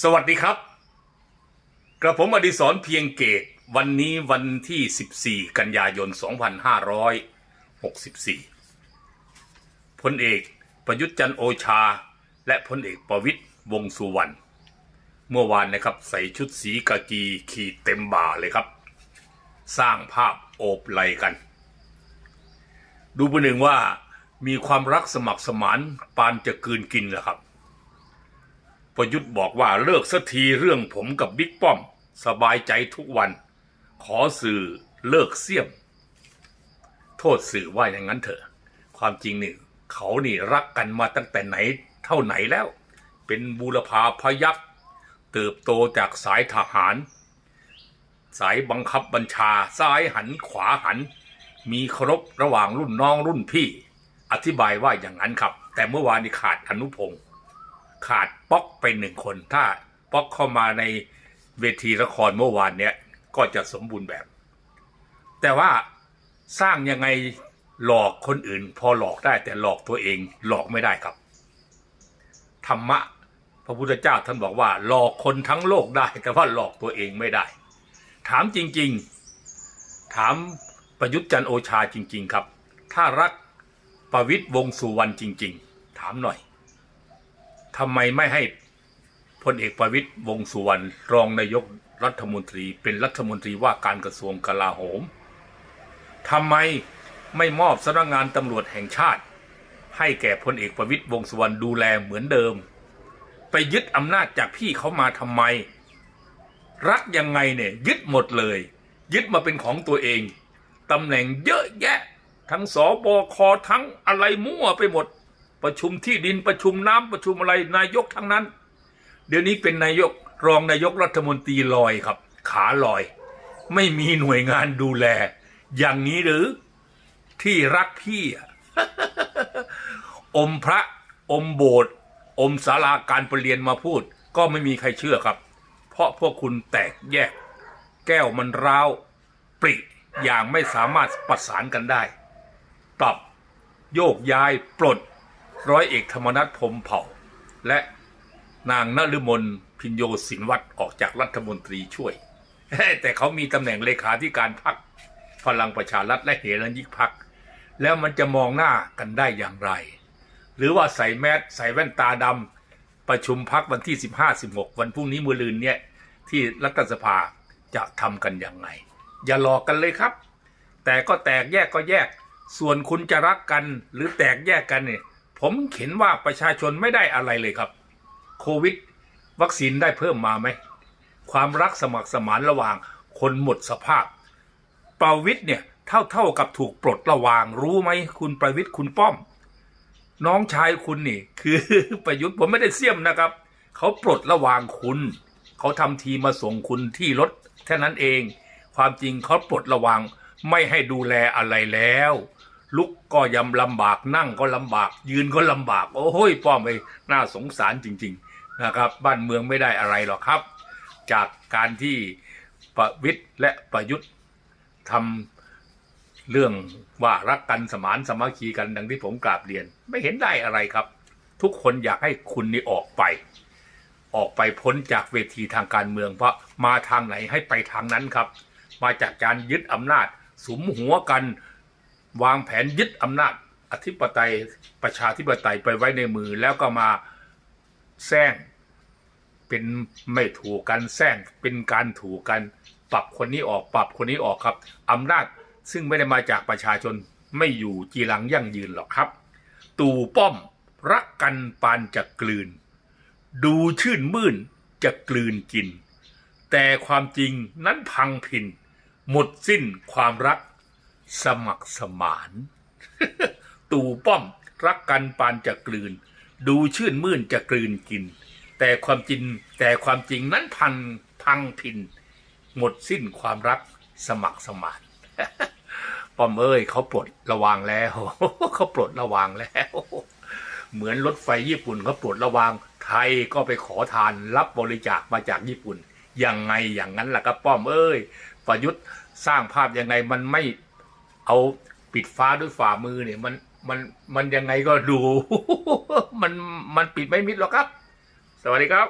สวัสดีครับ กระผมอดิศรเพียงเกต วันนี้วันที่ 14 กันยายน 2564 พลเอกประยุทธ์จันโอชา และพลเอกประวิตยวงสุวรรณ เมื่อวานนะครับใส่ชุดสีกากีขี่เต็มบ่าเลยครับ สร้างภาพโอบไหลกัน ดูประหนึ่งว่ามีความรักสมัครสมานปานจะกืนกินแหละครับ ประยุทธ์บอกว่าเลิกสักทีเรื่องผมกับบิ๊กป้อม สบายใจทุกวัน ขอสื่อเลิกเสี่ยม โทษสื่อว่าอย่างนั้นเถอะ ความจริงนี่เขานี่รักกันมาตั้งแต่ไหนเท่าไหนแล้ว เป็นบูรพาพยักเติบโตจากสายทหาร สายบังคับบัญชาซ้ายหันขวาหัน มีเคารพระหว่างรุ่นน้องรุ่นพี่ อธิบายว่าอย่างนั้นครับ แต่เมื่อวานนี้ขาดอนุพงศ์ ขาดป๊อกไปหนึ่งคน ถ้าป๊อกเข้ามาในเวทีละครเมื่อวานเนี้ยก็จะสมบูรณ์แบบ แต่ว่าสร้างยังไงหลอกคนอื่น พอหลอกได้แต่หลอกตัวเองหลอกไม่ได้ครับ ธรรมะ พระพุทธเจ้าท่านบอกว่า หลอกคนทั้งโลกได้ แต่ว่าหลอกตัวเองไม่ได้ ถามจริง ๆ ถามประยุทธ์จันโอชาจริง ๆ ครับ ถ้ารักประวิตยวงสุวรรณจริง ๆ ถามหน่อย ทำไมไม่ให้พลเอกประวิตยวงสุวรรณรองนายกรัฐมนตรี เป็นรัฐมนตรีว่าการกระทรวงกลาโหมทำไมไม่มอบสำนักงานตำรวจแห่งชาติ ให้แก่พลเอกประวิตยวงสุวรรณดูแลเหมือนเดิม ไปยึดอำนาจจากพี่เขามาทำไม รักยังไงเนี่ยยึดหมดเลย ยึดมาเป็นของตัวเองตำแหน่งเยอะแยะ ทั้งสบคทั้งอะไรมั่วไปหมด ประชุมที่ดินประชุมน้ำประชุมอะไรนายกทั้งนั้น เดี๋ยวนี้เป็นนายกรองนายกรัฐมนตรีลอยครับ ขาลอย ไม่มีหน่วยงานดูแล อย่างนี้หรือที่รักพี่อะอมพระอมโบสถ์อมศาลาการประเรียนมาพูด ก็ไม่มีใครเชื่อครับ เพราะพวกคุณแตกแยก แก้วมันร้าวปริอย่างไม่สามารถประสานกันได้ ปรับโยกย้ายปลด ร้อยเอกธรรมนัฐพรมเผ่า และนางนฤมลพินโยสินวัตรออกจากรัฐมนตรีช่วย แต่เขามีตำแหน่งเลขาธิการพักพลังประชารัฐและเหรัญยิกพักแล้วมันจะมองหน้ากันได้อย่างไร หรือว่าใส่แมสใส่แว่นตาดำประชุมพักวันที่ 15-16 วันพรุ่งนี้มือลืนเนี่ยที่รัฐสภาจะทำกันอย่างไงอย่าหลอกกันเลยครับ แต่ก็แตกแยกก็แยก ส่วนคุณจะรักกันหรือแตกแยกกันเนี่ย ผมเห็นว่าประชาชนไม่ได้อะไรเลยครับ โควิด วัคซีนได้เพิ่มมาไหม ความรักสมัครสมานระหว่างคนหมดสภาพ ประวิทย์เนี่ยเท่าเท่ากับถูกปลดระวางรู้ไหมคุณประวิทย์คุณป้อม น้องชายคุณนี่ คือประยุทธ์ผมไม่ได้เสี่ยมนะครับ เขาปลดระวางคุณ เขาทำทีมาส่งคุณที่รถแค่นั้นเอง ความจริงเขาปลดระวางไม่ให้ดูแลอะไรแล้ว ลุกก็ยำลำบากนั่งก็ลำบาก ยืนก็ลำบาก โอ้โหยป้อมไปน่าสงสารจริง ๆนะครับ บ้านเมืองไม่ได้อะไรหรอกครับ จากการที่ประวิทย์และประยุทธ์ทำเรื่องว่ารักกันสมานสมัคคีกันดังที่ผมกราบเรียน ไม่เห็นได้อะไรครับ ทุกคนอยากให้คุณนี่ออกไป ออกไปพ้นจากเวทีทางการเมือง เพราะมาทางไหนให้ไปทางนั้นครับ มาจากการยึดอำนาจสมหัวกัน วางแผนยึดอำนาจอธิปไตยประชาธิปไตยไปไว้ในมือ แล้วก็มาแซงเป็นไม่ถูกกันแซงเป็นการถูกกันปรับคนนี้ออกปรับคนนี้ออกครับอำนาจซึ่งไม่ได้มาจากประชาชนไม่อยู่จีรังยั่งยืนหรอกครับ ตู่ป้อมรักกันปานจะกลืน ดูชื่นมื่นจะกลืนกิน แต่ความจริงนั้นพังพิน หมดสิ้นความรัก สมัครสมาน ตู่ป้อมรักกันปานจะกลืน ดูชื่นมื่นจะกลืนกิน แต่ความจริงแต่ความจริงนั้นพันพังพิน หมดสิ้นความรักสมัครสมานป้อมเอ้ยเขาปลดระวางแล้วเขาปลดระวางแล้ว เหมือนรถไฟญี่ปุ่นเขาปลดระวาง ไทยก็ไปขอทานรับบริจาคมาจากญี่ปุ่นยังไงอย่างนั้นล่ะครับป้อมเอ้ย ประยุทธ์สร้างภาพยังไงมันไม่ เอาปิดฟ้าด้วยฝ่ามือเนี่ย มันมันมันยังไงก็ดู มันมันปิดไม่มิดหรอกครับ สวัสดีครับ